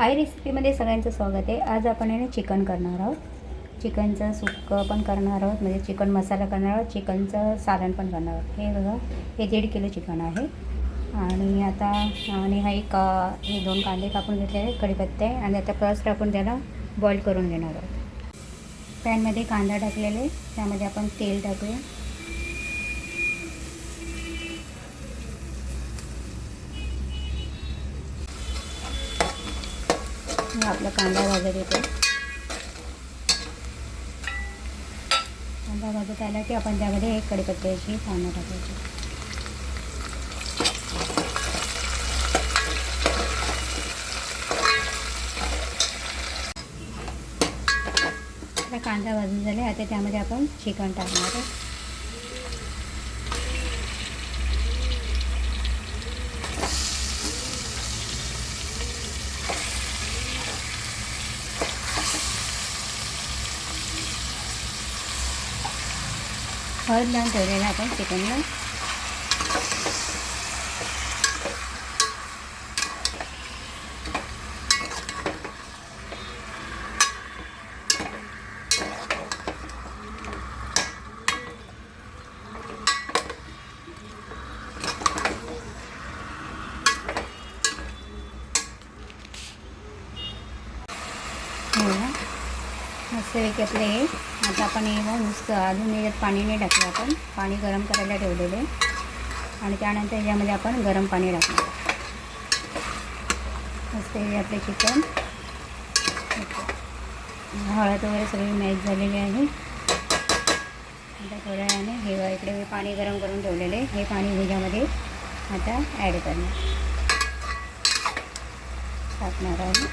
हाय रेसिपीमध्ये सगळ्यांचं स्वागत आहे. आज आपण आहे ना चिकन करणार आहोत. चिकनचं सुक्कं पण करणार आहोत म्हणजे चिकन मसाला करणार आहोत चिकनचं सारण पण करणार आहोत. हे बघा हे दीड किलो चिकन आहे. आणि आता आणि हा एक हे दोन कांदे कापून घेतलेले कढीपत्ते आणि आता फर्स्ट आपण त्याला बॉईल करून घेणार आहोत. पॅनमध्ये कांदा टाकलेले त्यामध्ये आपण तेल टाकूया. आणि आपला कांदा भाजत येतो कांदा भाजत आला की आपण त्यामध्ये एक कढीपत्त्याची पानं टाकायची. कांदा भाजून झाले आता त्यामध्ये आपण चिकन टाकणार आहे हळद लावून ठेवलेलं आपण चिकनला हो ना मस्तपैकी आपले हे आता आपण हे नुसतं अजून याच्यात पाणी नाही टाकलं आपण. पाणी गरम करायला ठेवलेले आणि त्यानंतर याच्यामध्ये आपण गरम पाणी टाकणार मस्त हे आपले चिकन. हळद वगैरे सगळी मॅच झालेली आहे. आता थोड्या वेळाने हे इकडे मी पाणी गरम करून ठेवलेले हे पाणी ह्याच्यामध्ये आता ॲड करणार. टाकणार आहे.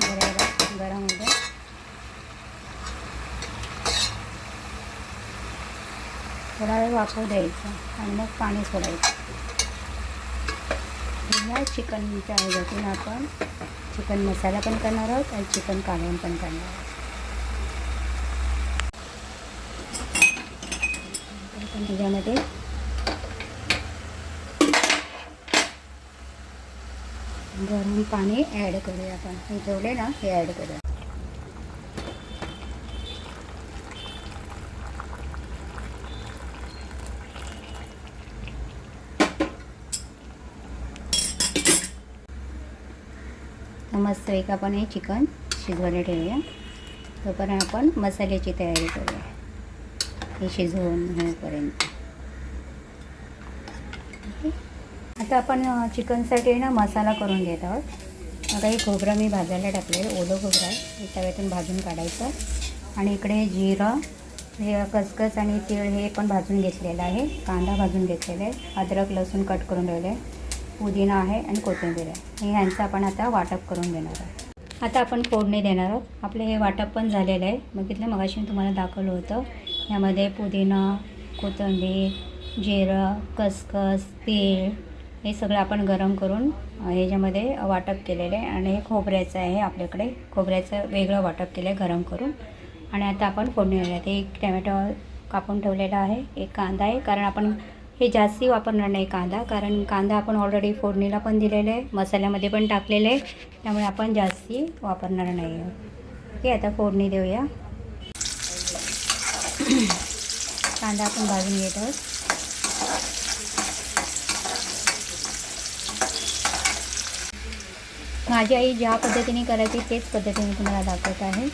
गरम गरम होतं थोडा वेळ वाफू द्यायचा आणि मग पाणी सोडायचं. ह्या चिकनच्या ह्याच्यातून आपण चिकन मसाला पण करणार आहोत आणि चिकन कालवण पण करणार आहोत. आपण त्याच्यामध्ये गरम पाणी ॲड करूया आपण. हे ठेवले ना हे ॲड करूया. मस्त एक आपण हे चिकन. शिजवायला ठेवूया. तोपर्यंत आपण मसाल्याची तयारी करूया. हे शिजवून होईपर्यंत. आता आपण चिकनसाठी ना मसाला करून घेत आहोत. आता हे खोबरं मी भाजायला टाकले ओलं खोबरं आहे. तव्यातून भाजून काढायचं. आणि इकडे जिरं हे खसखस आणि तीळ हे पण भाजून घेतलेलं आहे. कांदा भाजून घेतलेला आहे. अद्रक लसूण कट करून ठेवले आहे पुदिना आहे आणि कोथिंबीर आहे. हे ह्यांचं आपण आता वाटप करून घेणार आहोत. आता आपण फोडणी देणार आहोत. आपले हे वाटप पण झालेलं आहे. बघितलं मगाशी मी तुम्हाला दाखवलं होतं. यामध्ये पुदिना कोथिंबीर जिरं खसखस तीळ हे सगळं आपण गरम करून ह्याच्यामध्ये वाटप केलेलं आहे. आणि हे खोबऱ्याचं आहे आपल्याकडे. खोबऱ्याचं वेगळं वाटप केलं आहे गरम करून. आणि आता आपण फोडणी देणार आहे एक टमॅटो कापून ठेवलेला आहे. एक कांदा आहे. कारण आपण हे जास्ती वापरणार नाही कांदा कारण कांदा आपण ऑलरेडी फोडणीला पण दिलेलं आहे मसाल्यामध्ये पण टाकलेला आहे त्यामुळे आपण जास्ती वापरणार नाही ओके आता फोडणी देऊया. कांदा आपण भाजून घेत आहोत. माझी आई ज्या पद्धतीने करायची तेच पद्धतीने तुम्हाला दाखवत आहे.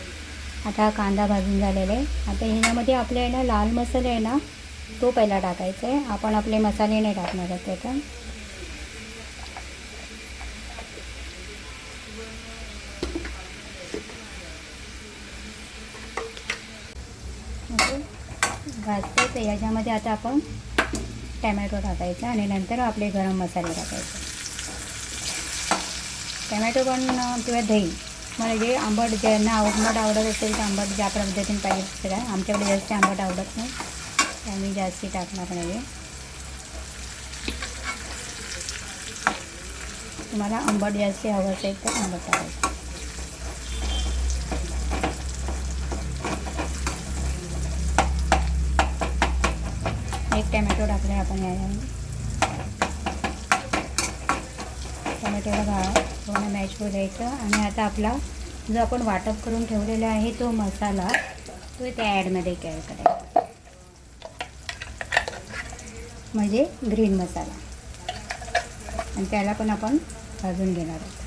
आता कांदा भाजून झालेला आहे. आता ह्याच्यामध्ये आपल्या आहे ना लाल मसाले आहे ना तो पहिला टाकायचा आहे. आपण आपले मसाले नाही टाकणार आहेत त्याच्यात ओके. याच्यामध्ये आता आपण टॅमॅटो टाकायचा आणि नंतर आपले गरम मसाले टाकायचे. टॅमॅटो पण किंवा दही. मला जे आंबट ज्यांना आंबट आवडत असेल तर आंबट ज्या पद्धतीने पाहिजे तसं काय आमच्याकडे जास्त आंबट आवडत नाही. आम्ही जास्ती टाकणार नाही तुम्हाला आंबट जास्ती हवं असेल तर आंबट टाकायचं. एक टॅमॅटो टाकला आहे आपण याच्यामध्ये टॅमॅटो त्याला भा पूर्ण मॅच होऊ द्यायचं. आणि आता आपला जो आपण वाटप करून ठेवलेला आहे तो मसाला तो त्या ॲडमध्ये कॅड करायचा. म्हणजे ग्रीन मसाला. आणि त्याला पण आपण भाजून घेणार आहोत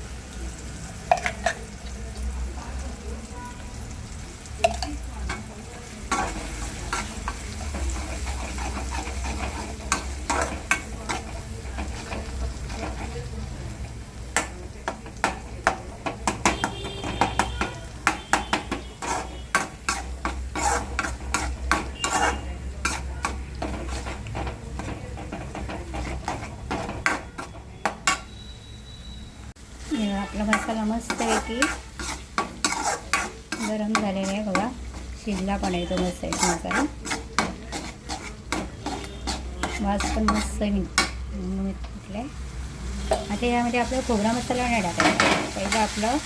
हे आपला मसाला की. गरम झालेला आहे बघा. शिजला पण आहे तो मस्त आहे मसाला वास पण मस्त आहे. आता यामध्ये आपला खोबरा मसाला नाही टाकायचा. पहिलं आपलं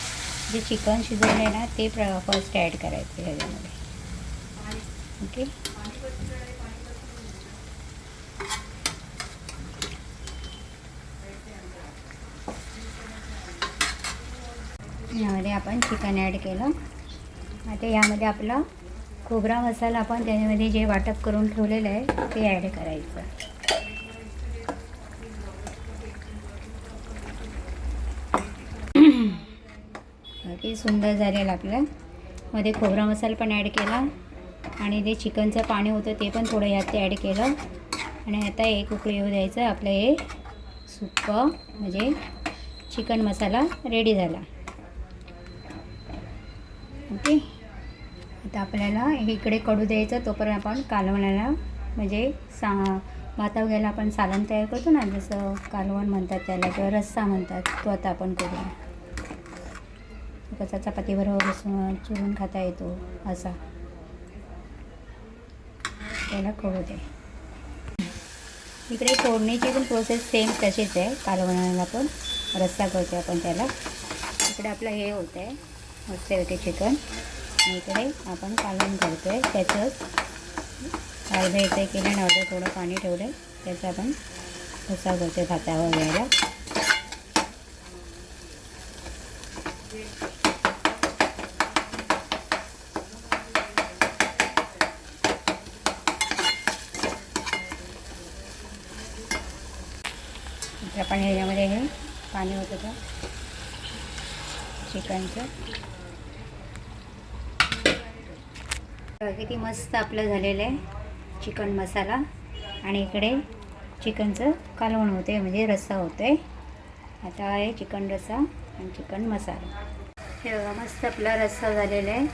जे चिकन शिजवलं आहे ना ते प्र फर्स्ट ॲड करायचं ह्याच्यामध्ये ओके? यामध्ये आपण चिकन ॲड केलं. आता यामध्ये आपला खोबरा मसाला आपण त्याच्यामध्ये जे वाटप करून ठेवलेलं आहे ते ॲड करायचं. अगदी सुंदर झालेलं आपलं. मध्ये खोबरा मसाला पण ॲड केला. आणि जे चिकनचं पाणी होतं ते पण थोडं यात ॲड केलं. आणि आता एक उकळी येऊ द्यायचं. आपलं हे सुक्कं म्हणजे चिकन मसाला रेडी झाला. ओके. आता आपल्याला इकडे कडू द्यायचं तोपर्यंत आपण कालवणाला म्हणजे सा भाता वगैरे आपण सालन तयार करतो ना जसं कालवण म्हणतात त्याला किंवा रस्सा म्हणतात तो आता आपण करूया. कसा चपातीबरोबर बसून चुरून खाता येतो असा. त्याला कळू दे. इकडे फोडणीची पण प्रोसेस सेम तशीच आहे. कालवणाला पण रस्सा करतो आपण त्याला. इकडे आपलं हे होतं आहे मस्त होते चिकन. इकडे आपण कालवण करतो आहे त्याचंच अर्धं इथे केलं आणि अर्धं थोडं पाणी ठेवलं आहे त्याचा आपण ठसा करतो आहे भातावर वगैरे आपण ह्याच्यामध्ये हे पाणी होतं का चिकनचं बघा किती मस्त आपलं झालेलं आहे चिकन मसाला. आणि इकडे चिकनचं कालवण होते म्हणजे रस्सा होतो आहे आता आहे चिकन रस्सा आणि चिकन मसाला. हे बघा मस्त आपला रस्सा झालेला आहे.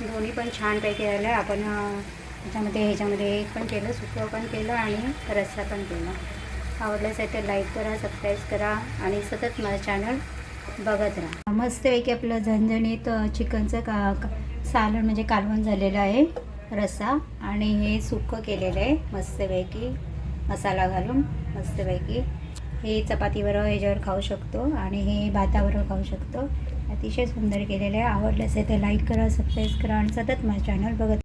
दोन्ही पण छानपैकी झालं. आहे आपण ह्याच्यामध्ये ह्याच्यामध्ये एक पण केलं सुकं पण केलं आणि रस्सा पण केला. आवडल्यास तर लाईक करा सबस्क्राईब करा आणि सतत माझं चॅनल बघत राहा. मस्तपैकी आपलं झणझणीत चिकनचं का का- सालन म्हणजे कालवण झालेलं आहे रस्सा. आणि हे सुक्कं केलेलं आहे मस्तपैकी मसाला घालून मस्तपैकी. हे चपातीबरोबर ह्याच्यावर खाऊ शकतो आणि हे भाताबरोबर खाऊ शकतो. अतिशय सुंदर केलेलं आहे. आवडल्यास तर लाईक करा सबस्क्राईब करा आणि सतत माझं चॅनल बघत